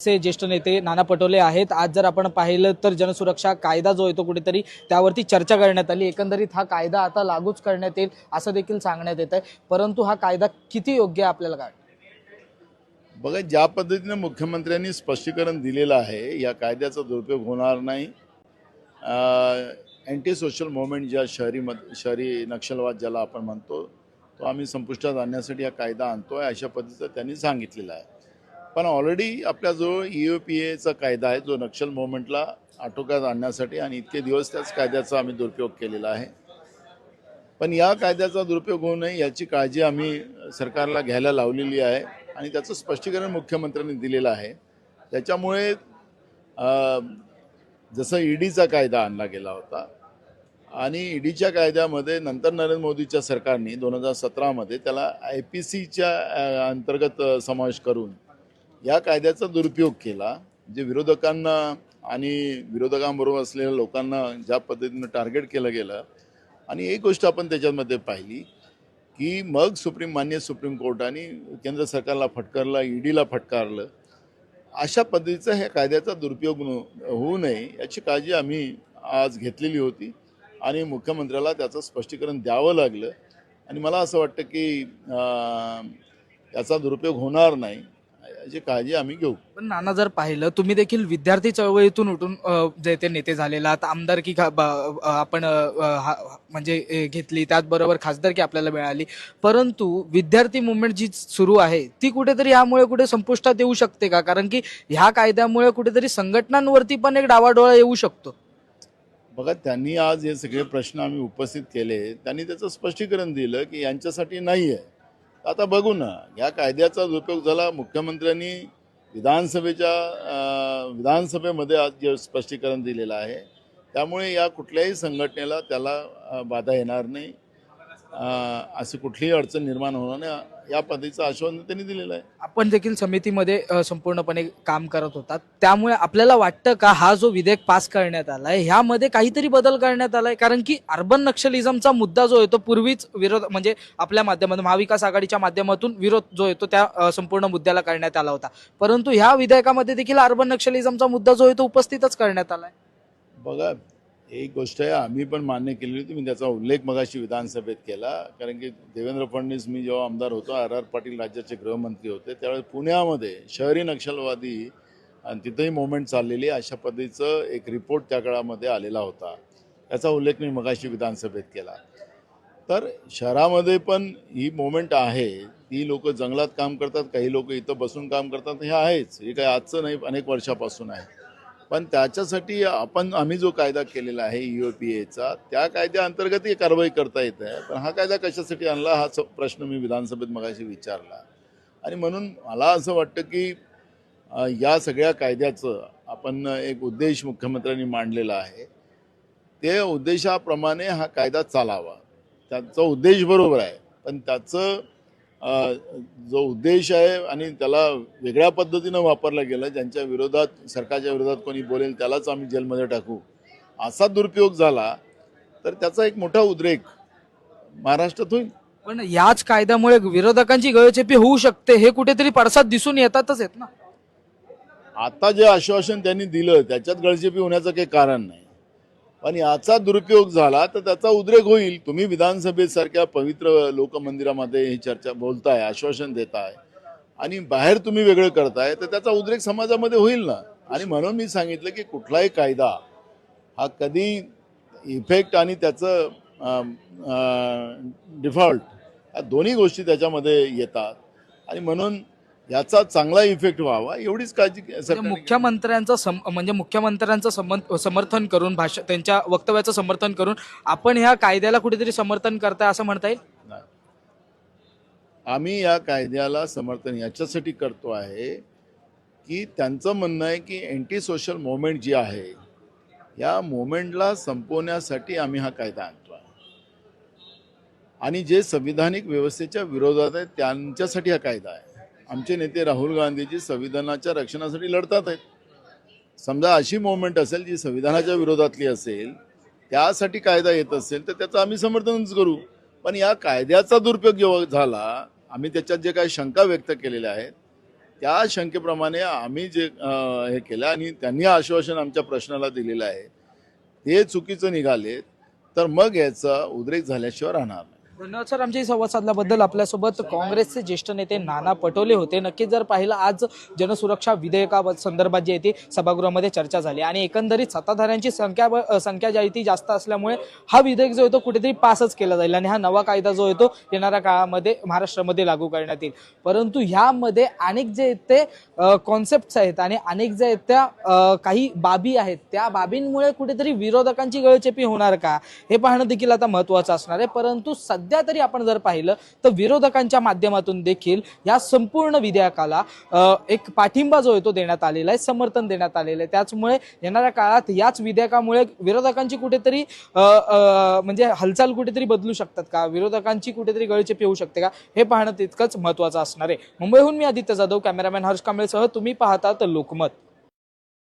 चे ज्येष्ठ नेते नाना पटोले आहेत. आज जर आपण पाहिलं तर जनसुरक्षा कायदा जो येतो कुठेतरी त्यावरती चर्चा करण्यात आली. एकंदरीत हा कायदा आता लागूच करण्यात येईल असं देखील सांगण्यात येत आहे परंतु हा कायदा किती योग्य आहे आपल्याला काय बघा ज्या पद्धतीने मुख्यमंत्र्यांनी स्पष्टीकरण दिलेलं आहे या कायद्याचा दुरुपयोग होणार नाही. अँटी सोशल मुवमेंट ज्या शहरी मध शहरी नक्षलवाद ज्याला आपण म्हणतो तो आम्ही संपुष्टात आणण्यासाठी हा कायदा आणतो आहे अशा पद्धतीचं त्यांनी सांगितलेलं आहे. पण ऑलरेडी आपल्याजवळ ई यू पी एचा कायदा आहे जो नक्षल मुवमेंटला आटोक्यात आणण्यासाठी आणि इतके दिवस त्याच कायद्याचा आम्ही दुरुपयोग केलेला आहे. पण या कायद्याचा दुरुपयोग होऊ नये याची काळजी आम्ही सरकारला घ्यायला लावलेली आहे आणि त्याचं स्पष्टीकरण मुख्यमंत्र्यांनी दिलेलं आहे. त्याच्यामुळे जसं ईडीचा कायदा आणला गेला होता आणि ईडीच्या कायद्यामध्ये नंतर नरेंद्र मोदीच्या सरकारने दोन हजार सतरामध्ये त्याला आय पी सीच्या अंतर्गत समावेश करून या कायद्याचा दुरुपयोग केला जे विरोधकांना आणि विरोधकांबरोबर असलेल्या लोकांना ज्या पद्धतीनं टार्गेट केलं गेलं आणि एक गोष्ट आपण त्याच्यामध्ये पाहिली की मग सुप्रीम मान्य सुप्रीम कोर्टाने केंद्र सरकारला फटकारला ईडीला फटकारलं अशा पद्धतीचा ह्या कायद्याचा दुरुपयोग न- होऊ नये याची काळजी आम्ही आज घेतलेली होती आणि मुख्यमंत्र्याला त्याचं स्पष्टीकरण द्यावं लागलं. आणि मला असं वाटतं की याचा दुरुपयोग होणार नाही. याची काळजी आम्ही घेऊ. पण नाना जर पाहिलं तुम्ही देखील विद्यार्थी चळवळीतून उठून अ, जे ते नेते झालेला आमदारकी खा- ब- अ, आपण अ, अ, हा- म्हणजे अ, घेतली त्याचबरोबर खासदारकी आपल्याला मिळाली. परंतु विद्यार्थी मुवमेंट जी सुरू आहे ती कुठेतरी यामुळे कुठे संपुष्टात येऊ शकते का? कारण की ह्या कायद्यामुळे कुठेतरी संघटनांवरती पण एक डावाडोळा येऊ शकतो. बघा त्यांनी आज हे सगळे प्रश्न आम्ही उपस्थित केले. त्यांनी त्याचं स्पष्टीकरण दिलं की यांच्यासाठी नाही आहे आता बघू ना या कायद्याचा दुरुपयोग झाला मुख्यमंत्र्यांनी विधानसभेच्या विधानसभेमध्ये आज जे स्पष्टीकरण दिलेलं आहे त्यामुळे या कुठल्याही संघटनेला त्याला बाधा येणार नाही. अशी कुठलीही अडचण निर्माण होणार नाही. या पद्धतीचं आश्वासन त्यांनी दिलेलं आहे. आपण देखील समितीमध्ये अ, संपूर्णपणे काम करत होतात. त्यामुळे आपल्याला वाटतं का हा जो विधेयक पास करण्यात आलाय ह्यामध्ये काहीतरी बदल करण्यात आलाय? कारण की अर्बन नक्षलिझमचा मुद्दा जो आहे तो पूर्वीच विरोध म्हणजे आपल्या माध्यमातून महाविकास आघाडीच्या माध्यमातून विरोध जो आहे तो त्या अ, संपूर्ण मुद्द्याला करण्यात आला होता. परंतु ह्या विधेयकामध्ये देखील अर्बन नक्षलिझमचा मुद्दा जो आहे तो उपस्थितच करण्यात आलाय. बघा एक गोष्ट आहे आम्ही पण मान्य केलेली होती. मी त्याचा उल्लेख मगाशी विधानसभेत केला. कारण की देवेंद्र फडणवीस मी जेव्हा आमदार होतो आर आर पाटील राज्याचे गृहमंत्री होते. त्यावेळेस पुण्यामध्ये शहरी नक्षलवादी आणि तिथंही मुवमेंट चाललेली अशा पद्धतीचं एक रिपोर्ट त्या काळामध्ये आलेला होता. त्याचा उल्लेख मी मगाशी विधानसभेत केला. तर शहरामध्ये पण ही मुवमेंट आहे. ती लोक जंगलात काम करतात काही लोक इथं बसून काम करतात. हे आहेच. हे काही आजचं नाही अनेक वर्षापासून आहे. पण त्याच्यासाठी आपण आम्ही जो कायदा केलेला आहे E यू पी एचा त्या कायद्याअंतर्गत कारवाई करता येत आहे. पण हा कायदा कशासाठी आणला हा स- प्रश्न मी विधानसभेत मगाशी विचारला. आणि म्हणून मला असं वाटतं की या सगळ्या कायद्याचं आपण एक उद्देश मुख्यमंत्र्यांनी मांडलेला आहे. ते उद्देशाप्रमाणे हा कायदा चालावा. त्याचा उद्देश बरोबर आहे. पण त्याचं जो उद्देश आहे आणि त्याला वेगळ्या पद्धतीनं वापरला गेला ज्यांच्या विरोधात सरकारच्या विरोधात कोणी बोलेल त्यालाच आम्ही जेलमध्ये टाकू. असा दुरुपयोग झाला तर त्याचा एक मोठा उद्रेक महाराष्ट्रात होईल. पण याच कायद्यामुळे विरोधकांची गळचेपी होऊ शकते हे कुठेतरी पडसाद दिसून येतातच आहेत ना? आता जे आश्वासन त्यांनी दिलं त्याच्यात गळचेपी होण्याचं काही कारण नाही. पण याचा दुरुपयोग झाला तर त्याचा उद्रेक होईल. तुम्ही विधानसभेसारख्या पवित्र लोकमंदिरामध्ये ही चर्चा बोलताय आश्वासन देताय. आणि बाहेर तुम्ही वेगळं करताय तर त्याचा उद्रेक समाजामध्ये होईल ना? आणि म्हणून मी सांगितलं की कुठलाही कायदा हा कधी इफेक्ट आणि त्याचं डिफॉल्ट या दोन्ही गोष्टी त्याच्यामध्ये येतात. आणि म्हणून याचा चांगला इफेक्ट व्हावा एवढीच काळजी म्हणजे मुख्यमंत्र्यांचं म्हणजे मुख्यमंत्र्यांचं समर्थन करून भाषा त्यांच्या वक्तव्याचं समर्थन करून आपण ह्या कायद्याला कुठेतरी समर्थन करताय असं म्हणता येईल. आम्ही या कायद्याला समर्थन याच्यासाठी करतो आहे की त्यांचं म्हणणं आहे की अँटी सोशल मुवमेंट जी आहे या मुवमेंटला संपवण्यासाठी आम्ही हा कायदा आणतो आहे. आणि जे संविधानिक व्यवस्थेच्या विरोधात आहेत त्यांच्यासाठी हा कायदा आहे. आमचे नेते राहुल गांधीजी संविधानाच्या रक्षणासाठी लढतात आहेत. समजा अशी मुवमेंट असेल जी संविधानाच्या विरोधातली असेल त्यासाठी कायदा येत असेल तर त्याचं आम्ही समर्थनच करू. पण या कायद्याचा दुरुपयोग जेव्हा झाला आम्ही त्याच्यात जे काही शंका व्यक्त केलेल्या आहेत त्या शंकेप्रमाणे आम्ही जे हे केलं आणि त्यांनी आश्वासन आमच्या प्रश्नाला दिलेलं आहे ते चुकीचं निघाले तर मग याचा उद्रेक झाल्याशिवाय राहणार धन्यवाद सर आमच्याशी संवाद साधल्याबद्दल आपल्यासोबत काँग्रेसचे ज्येष्ठ नेते नाना पटोले होते. नक्कीच जर पाहिलं आज जनसुरक्षा विधेयका संदर्भात जी आहे ती सभागृहामध्ये चर्चा झाली. आणि एकंदरीत सत्ताधाऱ्यांची संख्या संख्या जी आहे ती जास्त असल्यामुळे हा विधेयक जो येतो कुठेतरी पासच केला जाईल. आणि हा नवा कायदा जो आहे तो येणाऱ्या काळामध्ये महाराष्ट्रामध्ये लागू करण्यात येईल. परंतु ह्यामध्ये अनेक जे ते कॉन्सेप्ट आहेत आणि अनेक जे आहेत त्या काही बाबी आहेत त्या बाबींमुळे कुठेतरी विरोधकांची गळचेपी होणार का? हे पाहणं देखील आता महत्वाचं असणार आहे. परंतु सध्या सध्या तरी आपण जर पाहिलं तर विरोधकांच्या माध्यमातून देखील या संपूर्ण विधेयकाला एक पाठिंबा जो आहे तो देण्यात आलेला आहे समर्थन देण्यात आलेलं आहे. त्याचमुळे येणाऱ्या काळात याच विधेयकामुळे विरोधकांची कुठेतरी म्हणजे हालचाल कुठेतरी बदलू शकतात का? विरोधकांची कुठेतरी गळचेपी होऊ शकते का? हे पाहणं तितकंच महत्वाचं असणार आहे. मुंबईहून मी आदित्य जाधव कॅमेरामॅन हर्ष कांबळेसह तुम्ही पाहतात लोकमत.